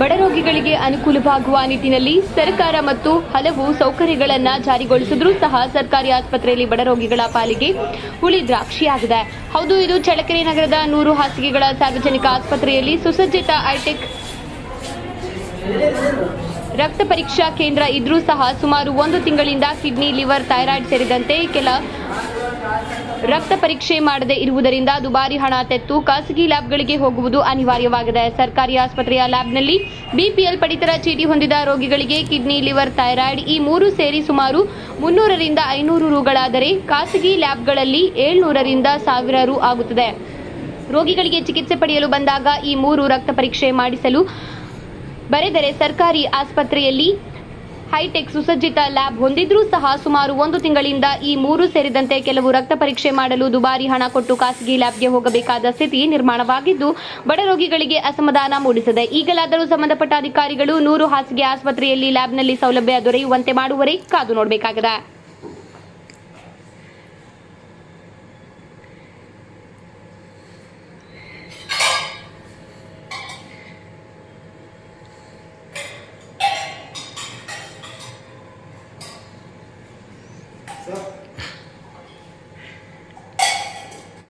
ಬಡ ರೋಗಿಗಳಿಗೆ ಅನುಕೂಲವಾಗುವ ನಿಟ್ಟಿನಲ್ಲಿ ಸರ್ಕಾರ ಮತ್ತು ಹಲವು ಸೌಕರ್ಯಗಳನ್ನು ಜಾರಿಗೊಳಿಸಿದ್ರೂ ಸಹ ಸರ್ಕಾರಿ ಆಸ್ಪತ್ರೆಯಲ್ಲಿ ಬಡರೋಗಿಗಳ ಪಾಲಿಗೆ ಹುಳಿ ದ್ರಾಕ್ಷಿಯಾಗಿದೆ. ಹೌದು, ಇದು ಚಳ್ಳಕೆರೆ ನಗರದ ನೂರು ಹಾಸಿಗೆಗಳ ಸಾರ್ವಜನಿಕ ಆಸ್ಪತ್ರೆಯಲ್ಲಿ ಸುಸಜ್ಜಿತ ಐಟೆಕ್ ರಕ್ತ ಪರೀಕ್ಷಾ ಕೇಂದ್ರ ಇದ್ರೂ ಸಹ ಸುಮಾರು ಒಂದು ತಿಂಗಳಿಂದ ಕಿಡ್ನಿ, ಲಿವರ್, ಥೈರಾಯ್ಡ್ ಸೇರಿದಂತೆ ಕೆಲ ರಕ್ತ ಪರೀಕ್ಷೆ ಮಾಡದೇ ಇರುವುದರಿಂದ ದುಬಾರಿ ಹಣ ತೆತ್ತು ಖಾಸಗಿ ಲ್ಯಾಬ್ಗಳಿಗೆ ಹೋಗುವುದು ಅನಿವಾರ್ಯವಾಗಿದೆ. ಸರ್ಕಾರಿ ಆಸ್ಪತ್ರೆಯ ಲ್ಯಾಬ್ನಲ್ಲಿ ಬಿಪಿಎಲ್ ಪಡಿತರ ಚೀಟಿ ಹೊಂದಿದ ರೋಗಿಗಳಿಗೆ ಕಿಡ್ನಿ, ಲಿವರ್, ಥೈರಾಯ್ಡ್ ಈ ಮೂರು ಸೇರಿ ಸುಮಾರು ಮುನ್ನೂರರಿಂದ ಐನೂರು ರುಗಳಾದರೆ ಖಾಸಗಿ ಲ್ಯಾಬ್ಗಳಲ್ಲಿ ಏಳ್ನೂರರಿಂದ ಸಾವಿರ ರು ಆಗುತ್ತದೆ. ರೋಗಿಗಳಿಗೆ ಚಿಕಿತ್ಸೆ ಪಡೆಯಲು ಬಂದಾಗ ಈ ಮೂರು ರಕ್ತ ಪರೀಕ್ಷೆ ಮಾಡಿಸಲು ಬರೆದರೆ ಸರ್ಕಾರಿ ಆಸ್ಪತ್ರೆಯಲ್ಲಿ ಹೈಟೆಕ್ ಸುಸಜ್ಜಿತ ಲ್ಯಾಬ್ ಹೊಂದಿದ್ರೂ ಸಹ ಸುಮಾರು ಒಂದು ತಿಂಗಳಿಂದ ಈ ಮೂರು ಸೇರಿದಂತೆ ಕೆಲವು ರಕ್ತ ಪರೀಕ್ಷೆ ಮಾಡಲು ದುಬಾರಿ ಹಣ ಕೊಟ್ಟು ಖಾಸಗಿ ಲ್ಯಾಬ್ಗೆ ಹೋಗಬೇಕಾದ ಸ್ಥಿತಿ ನಿರ್ಮಾಣವಾಗಿದ್ದು, ಬಡ ರೋಗಿಗಳಿಗೆ ಅಸಮಾಧಾನ ಮೂಡಿಸಿದೆ. ಈಗಲಾದರೂ ಸಂಬಂಧಪಟ್ಟ ಅಧಿಕಾರಿಗಳು ನೂರು ಹಾಸಿಗೆ ಆಸ್ಪತ್ರೆಯಲ್ಲಿ ಲ್ಯಾಬ್ನಲ್ಲಿ ಸೌಲಭ್ಯ ದೊರೆಯುವಂತೆ ಮಾಡುವರೆ ಕಾದು ನೋಡಬೇಕಾಗಿದೆ. Tá?